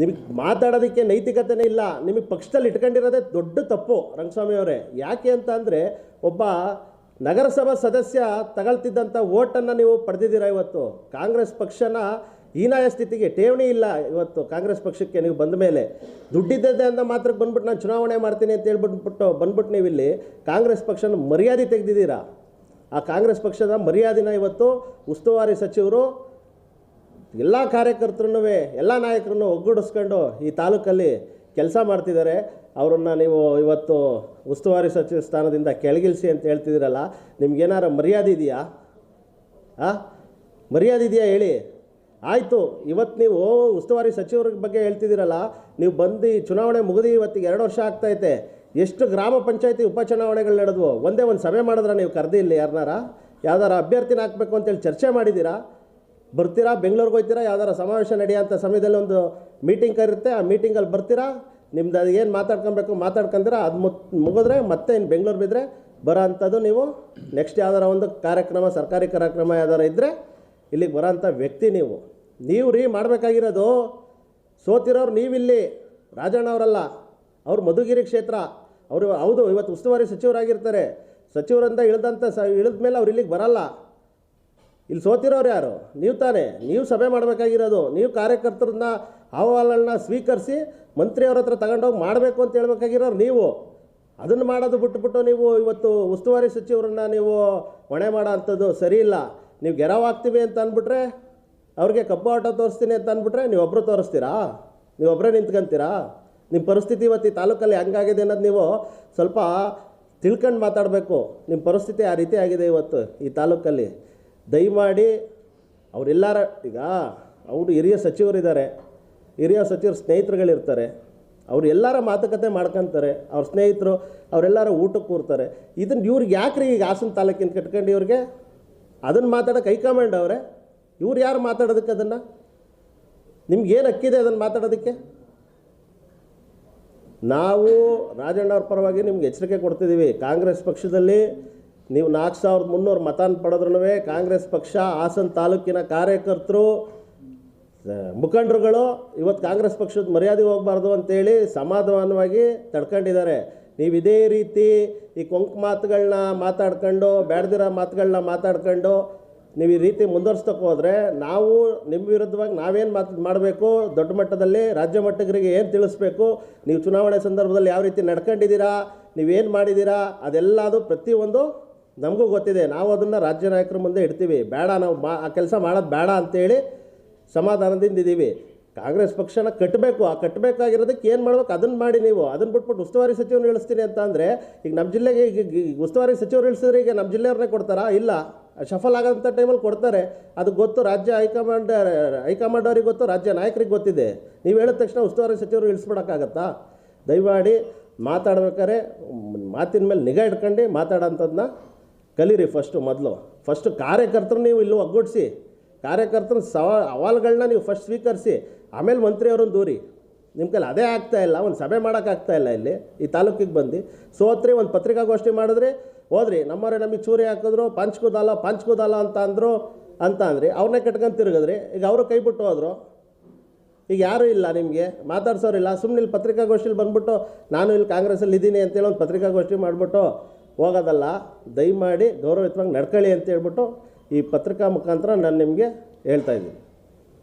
ನಿಮಗೆ ಮಾತಾಡೋದಕ್ಕೆ ನೈತಿಕತೆನೇ ಇಲ್ಲ. ನಿಮಗೆ ಪಕ್ಷದಲ್ಲಿ ಇಟ್ಕೊಂಡಿರೋದೇ ದೊಡ್ಡ ತಪ್ಪು, ರಂಗಸ್ವಾಮಿ ಅವರೇ. ಯಾಕೆ ಅಂತ ಅಂದರೆ, ಒಬ್ಬ ನಗರಸಭಾ ಸದಸ್ಯ ತಗೊಳ್ತಿದ್ದಂಥ ಓಟನ್ನು ನೀವು ಪಡೆದಿದ್ದೀರಾ ಇವತ್ತು? ಕಾಂಗ್ರೆಸ್ ಪಕ್ಷನ ಹೀನಾಯ ಸ್ಥಿತಿಗೆ ಠೇವಣಿ ಇಲ್ಲ ಇವತ್ತು ಕಾಂಗ್ರೆಸ್ ಪಕ್ಷಕ್ಕೆ ನೀವು ಬಂದ ಮೇಲೆ. ದುಡ್ಡಿದ್ದದೆ ಅಂತ ಮಾತ್ರ ಬಂದ್ಬಿಟ್ಟು ನಾನು ಚುನಾವಣೆ ಮಾಡ್ತೀನಿ ಅಂತ ಹೇಳ್ಬಿಟ್ಬಿಟ್ಟು ಬಂದ್ಬಿಟ್ಟು ನೀವು ಇಲ್ಲಿ ಕಾಂಗ್ರೆಸ್ ಪಕ್ಷನ ಮರ್ಯಾದೆ ತೆಗೆದಿದ್ದೀರಾ? ಆ ಕಾಂಗ್ರೆಸ್ ಪಕ್ಷದ ಮರ್ಯಾದೆನ ಇವತ್ತು ಉಸ್ತುವಾರಿ ಸಚಿವರು ಎಲ್ಲ ಕಾರ್ಯಕರ್ತರನ್ನೂ ಎಲ್ಲ ನಾಯಕರನ್ನು ಒಗ್ಗೂಡಿಸ್ಕೊಂಡು ಈ ತಾಲೂಕಲ್ಲಿ ಕೆಲಸ ಮಾಡ್ತಿದ್ದಾರೆ. ಅವರನ್ನು ನೀವು ಇವತ್ತು ಉಸ್ತುವಾರಿ ಸಚಿವ ಸ್ಥಾನದಿಂದ ಕೆಳಗಿಳಿಸಿ ಅಂತ ಹೇಳ್ತಿದ್ದೀರಲ್ಲ, ನಿಮ್ಗೇನಾರು ಮರ್ಯಾದೆ ಇದೆಯಾ? ಆ? ಮರ್ಯಾದೆ ಇದೆಯಾ ಹೇಳಿ? ಆಯಿತು ಇವತ್ತು ನೀವು ಉಸ್ತುವಾರಿ ಸಚಿವರ ಬಗ್ಗೆ ಹೇಳ್ತಿದ್ದೀರಲ್ಲ, ನೀವು ಬಂದು ಚುನಾವಣೆ ಮುಗಿದು ಇವತ್ತಿಗೆ ಎರಡು ವರ್ಷ ಆಗ್ತೈತೆ. ಎಷ್ಟು ಗ್ರಾಮ ಪಂಚಾಯತಿ ಉಪಚುನಾವಣೆಗಳು ನಡೆದ್ವು? ಒಂದೇ ಒಂದು ಸಭೆ ಮಾಡಿದ್ರೆ ನೀವು ಕರೆದಿಲ್ಲ ಯಾರನ್ನಾರ ಯಾವ್ದಾರ ಅಭ್ಯರ್ಥಿನ ಹಾಕ್ಬೇಕು ಅಂತೇಳಿ ಚರ್ಚೆ ಮಾಡಿದ್ದೀರಾ? ಬರ್ತೀರಾ? ಬೆಂಗಳೂರಿಗೆ ಹೋಗ್ತೀರಾ? ಯಾವ್ದಾರ ಸಮಾವೇಶ ನಡೆಯೋಂಥ ಸಮಯದಲ್ಲಿ ಒಂದು ಮೀಟಿಂಗ್ ಕರಿರುತ್ತೆ. ಆ ಮೀಟಿಂಗಲ್ಲಿ ಬರ್ತೀರಾ? ನಿಮ್ದು ಅದು ಏನು ಮಾತಾಡ್ಕೊಬೇಕು ಮಾತಾಡ್ಕೊಂಡ್ರೆ ಅದು ಮುತ್ ಮುಗಿದ್ರೆ ಮತ್ತೆ ಇನ್ನು ಬೆಂಗಳೂರು ಬಿದ್ದರೆ ಬರೋ ಅಂಥದ್ದು ನೀವು ನೆಕ್ಸ್ಟ್ ಯಾವ್ದಾರ ಒಂದು ಕಾರ್ಯಕ್ರಮ, ಸರ್ಕಾರಿ ಕಾರ್ಯಕ್ರಮ ಯಾವ್ದಾರ ಇದ್ದರೆ ಇಲ್ಲಿಗೆ ಬರೋಂಥ ವ್ಯಕ್ತಿ ನೀವು. ನೀವು ರೀ ಮಾಡಬೇಕಾಗಿರೋದು ಸೋತಿರೋರು ನೀವಿಲ್ಲಿ. ರಾಜಣ್ಣ ಅವರಲ್ಲ. ಅವ್ರು ಮಧುಗಿರಿ ಕ್ಷೇತ್ರ. ಅವರು ಹೌದು, ಇವತ್ತು ಉಸ್ತುವಾರಿ ಸಚಿವರಾಗಿರ್ತಾರೆ. ಸಚಿವರಿಂದ ಇಳಿದಂಥ ಸ ಇಳಿದ ಮೇಲೆ ಅವ್ರು ಇಲ್ಲಿಗೆ ಬರಲ್ಲ. ಇಲ್ಲಿ ಸೋತಿರೋರು ಯಾರು? ನೀವು ತಾನೇ. ನೀವು ಸಭೆ ಮಾಡಬೇಕಾಗಿರೋದು. ನೀವು ಕಾರ್ಯಕರ್ತರನ್ನ ಅಹವಾಲನ್ನ ಸ್ವೀಕರಿಸಿ ಮಂತ್ರಿಯವ್ರ ಹತ್ರ ತಗೊಂಡೋಗಿ ಮಾಡಬೇಕು ಅಂತ ಹೇಳ್ಬೇಕಾಗಿರೋರು ನೀವು. ಅದನ್ನು ಮಾಡೋದು ಬಿಟ್ಟುಬಿಟ್ಟು ನೀವು ಇವತ್ತು ಉಸ್ತುವಾರಿ ಸಚಿವರನ್ನ ನೀವು ಹೊಣೆ ಮಾಡೋ ಅಂಥದ್ದು ಸರಿ ನೀವು ಗೆರವಾಗ್ತೀವಿ ಅಂತ ಅಂದ್ಬಿಟ್ರೆ, ಅವ್ರಿಗೆ ಕಪ್ಪು ಆಟ ತೋರಿಸ್ತೀನಿ ಅಂತ ಅಂದ್ಬಿಟ್ರೆ ನೀವು ಒಬ್ಬರು ತೋರಿಸ್ತೀರಾ? ನೀವು ಒಬ್ಬರೇ ನಿಂತ್ಕೊಂತೀರಾ? ನಿಮ್ಮ ಪರಿಸ್ಥಿತಿ ಇವತ್ತು ಈ ತಾಲೂಕಲ್ಲಿ ಹೆಂಗಾಗಿದೆ ಅನ್ನೋದು ನೀವು ಸ್ವಲ್ಪ ತಿಳ್ಕೊಂಡು ಮಾತಾಡಬೇಕು. ನಿಮ್ಮ ಪರಿಸ್ಥಿತಿ ಆ ರೀತಿ ಆಗಿದೆ ಇವತ್ತು ಈ ತಾಲೂಕಲ್ಲಿ. ದಯಮಾಡಿ ಅವರೆಲ್ಲರ ಈಗ ಅವರು ಹಿರಿಯ ಸಚಿವರಿದ್ದಾರೆ, ಹಿರಿಯ ಸಚಿವರು ಸ್ನೇಹಿತರುಗಳಿರ್ತಾರೆ ಅವರೆಲ್ಲರ ಮಾತುಕತೆ ಮಾಡ್ಕೊತಾರೆ, ಅವ್ರ ಸ್ನೇಹಿತರು ಅವರೆಲ್ಲರ ಊಟಕ್ಕೆ ಕೂರ್ತಾರೆ. ಇದನ್ನು ಇವ್ರಿಗೆ ಯಾಕ್ರಿ ಈಗ ಹಾಸನ ತಾಲೂಕಿನ ಕಟ್ಕೊಂಡು ಇವ್ರಿಗೆ? ಅದನ್ನು ಮಾತಾಡೋಕೆ ಹೈಕಮಾಂಡ್ ಅವರೇ? ಇವ್ರು ಯಾರು ಮಾತಾಡೋದಕ್ಕೆ ಅದನ್ನು? ನಿಮ್ಗೇನು ಏನು ಹಕ್ಕಿದೆ ಅದನ್ನು ಮಾತಾಡೋದಕ್ಕೆ? ನಾವು ರಾಜಣ್ಣ ಅವ್ರ ಪರವಾಗಿ ನಿಮ್ಗೆ ಎಚ್ಚರಿಕೆ ಕೊಡ್ತಿದ್ದೀವಿ ಕಾಂಗ್ರೆಸ್ ಪಕ್ಷದಲ್ಲಿ ನೀವು ನಾಲ್ಕು ಸಾವಿರದ ಮುನ್ನೂರು ಮತಾನ್ ಪಡೆದ್ರೂ ಕಾಂಗ್ರೆಸ್ ಪಕ್ಷ, ಹಾಸನ ತಾಲೂಕಿನ ಕಾರ್ಯಕರ್ತರು ಮುಖಂಡರುಗಳು ಇವತ್ತು ಕಾಂಗ್ರೆಸ್ ಪಕ್ಷದ ಮರ್ಯಾದೆ ಹೋಗಬಾರ್ದು ಅಂತೇಳಿ ಸಮಾಧಾನವಾಗಿ ತಡ್ಕೊಂಡಿದ್ದಾರೆ. ನೀವು ಇದೇ ರೀತಿ ಈ ಕೊಂಕ್ ಮಾತುಗಳನ್ನ ಮಾತಾಡ್ಕೊಂಡು ಬೇಡದಿರೋ ಮಾತುಗಳನ್ನ ಮಾತಾಡ್ಕೊಂಡು ನೀವು ಈ ರೀತಿ ಮುಂದುವರ್ಸ್ತಕ್ಕೆ ಹೋದರೆ ನಾವು ನಿಮ್ಮ ವಿರುದ್ಧವಾಗಿ ನಾವೇನು ಮಾತು, ಮಾಡಬೇಕು? ದೊಡ್ಡ ಮಟ್ಟದಲ್ಲಿ, ರಾಜ್ಯ ಮಟ್ಟಗರಿಗೆ ಏನು ತಿಳಿಸ್ಬೇಕು? ನೀವು ಚುನಾವಣೆ ಸಂದರ್ಭದಲ್ಲಿ ಯಾವ ರೀತಿ ನಡ್ಕೊಂಡಿದ್ದೀರಾ? ನೀವೇನು ಮಾಡಿದ್ದೀರಾ? ಅದೆಲ್ಲದು ಪ್ರತಿಯೊಂದು ನಮಗೂ ಗೊತ್ತಿದೆ, ನಾವು ಅದನ್ನು ರಾಜ್ಯ ನಾಯಕರ ಮುಂದೆ ಇಡ್ತೀವಿ. ಬೇಡ, ನಾವು ಮಾ, ಆ ಕೆಲಸ ಮಾಡೋದು ಬೇಡ ಅಂತೇಳಿ ಸಮಾಧಾನದಿಂದ ಇದ್ದೀವಿ. ಕಾಂಗ್ರೆಸ್ ಪಕ್ಷನ ಕಟ್ಟಬೇಕು ಆ ಕಟ್ಟಬೇಕಾಗಿರೋದಕ್ಕೆ ಏನು ಮಾಡ್ಬೇಕು ಅದನ್ನು ಮಾಡಿ ನೀವು. ಅದನ್ನು ಬಿಟ್ಬಿಟ್ಟು ಉಸ್ತುವಾರಿ ಸಚಿವನ ಇಳಿಸ್ತೀನಿ ಅಂತ ಅಂದರೆ, ಈಗ ನಮ್ಮ ಜಿಲ್ಲೆಗೆ ಈಗ ಈಗ ಉಸ್ತುವಾರಿ ಸಚಿವರು ಇಳಿಸಿದ್ರೆ ಈಗ ನಮ್ಮ ಜಿಲ್ಲೆಯವ್ರನ್ನೇ ಕೊಡ್ತಾರಾ? ಇಲ್ಲ. ಶಫಲ್ ಆಗೋಂಥ ಟೈಮಲ್ಲಿ ಕೊಡ್ತಾರೆ. ಅದು ಗೊತ್ತು ರಾಜ್ಯ ಹೈಕಮಾಂಡ್ ಹೈಕಮಾಂಡ್ ಅವ್ರಿಗೆ ಗೊತ್ತು, ರಾಜ್ಯ ನಾಯಕರಿಗೆ ಗೊತ್ತಿದೆ. ನೀವು ಹೇಳಿದ ತಕ್ಷಣ ಉಸ್ತುವಾರಿ ಸಚಿವರು ಇಳಿಸ್ಬಿಡೋಕ್ಕಾಗತ್ತಾ? ದಯಮಾಡಿ ಮಾತಾಡ್ಬೇಕಾದ್ರೆ, ಮಾತಿನ ಮೇಲೆ ನಿಗಾ ಇಟ್ಕೊಂಡು ಮಾತಾಡೋಂಥದ್ದನ್ನ ಕಲೀರಿ ಫಸ್ಟು ಮೊದಲು. ಫಸ್ಟು ಕಾರ್ಯಕರ್ತರು ನೀವು ಇಲ್ಲಿ ಒಗ್ಗೂಡಿಸಿ. ಕಾರ್ಯಕರ್ತರ ಸವಾ ಅವಾಲ್ಗಳನ್ನ ನೀವು ಫಸ್ಟ್ ಸ್ವೀಕರಿಸಿ. ಆಮೇಲೆ ಮಂತ್ರಿಯವ್ರನ್ನ ದೂರಿ. ನಿಮ್ಮ ಕೈಲಿ ಅದೇ ಇಲ್ಲ, ಒಂದು ಸಭೆ ಮಾಡೋಕ್ಕಾಗ್ತಾ ಇಲ್ಲ ಇಲ್ಲಿ, ಈ ತಾಲೂಕಿಗೆ ಬಂದು. ಸೋತ್ರಿ ಒಂದು ಪತ್ರಿಕಾಗೋಷ್ಠಿ ಮಾಡಿದ್ರಿ, ಹೋದ್ರಿ, ನಮ್ಮವರೇ ನಮಗೆ ಚೂರಿ ಹಾಕಿದ್ರು ಪಂಚ್ಕುದಾಲ ಪಂಚ್ಕುದಾಲ ಅಂತ ಅಂದರು, ಅಂತ ಅಂದ್ರಿ. ಅವ್ರನ್ನೇ ಕಟ್ಕೊಂಡು ತಿರುಗಿದ್ರಿ. ಈಗ ಅವರು ಕೈ ಬಿಟ್ಟು ಹೋದರು. ಈಗ ಯಾರೂ ಇಲ್ಲ ನಿಮಗೆ? ಮಾತಾಡ್ಸೋರಿಲ್ಲ. ಸುಮ್ಮನೆ ಇಲ್ಲಿ ಪತ್ರಿಕಾಗೋಷ್ಠಿಲಿ ಬಂದ್ಬಿಟ್ಟು, ನಾನು ಇಲ್ಲಿ ಕಾಂಗ್ರೆಸ್ಸಲ್ಲಿ ಇದ್ದೀನಿ ಅಂತೇಳಿ ಒಂದು ಪತ್ರಿಕಾಗೋಷ್ಠಿ ಮಾಡಿಬಿಟ್ಟು ಹೋಗೋದಲ್ಲ ದಯಮಾಡಿ ಗೌರವಯುತವಾಗಿ ನಡ್ಕೊಳ್ಳಿ ಅಂತ ಹೇಳ್ಬಿಟ್ಟು ಈ ಪತ್ರಿಕಾ ಮುಖಾಂತರ ನಾನು ನಿಮಗೆ ಹೇಳ್ತಾ ಇದ್ದೀನಿ.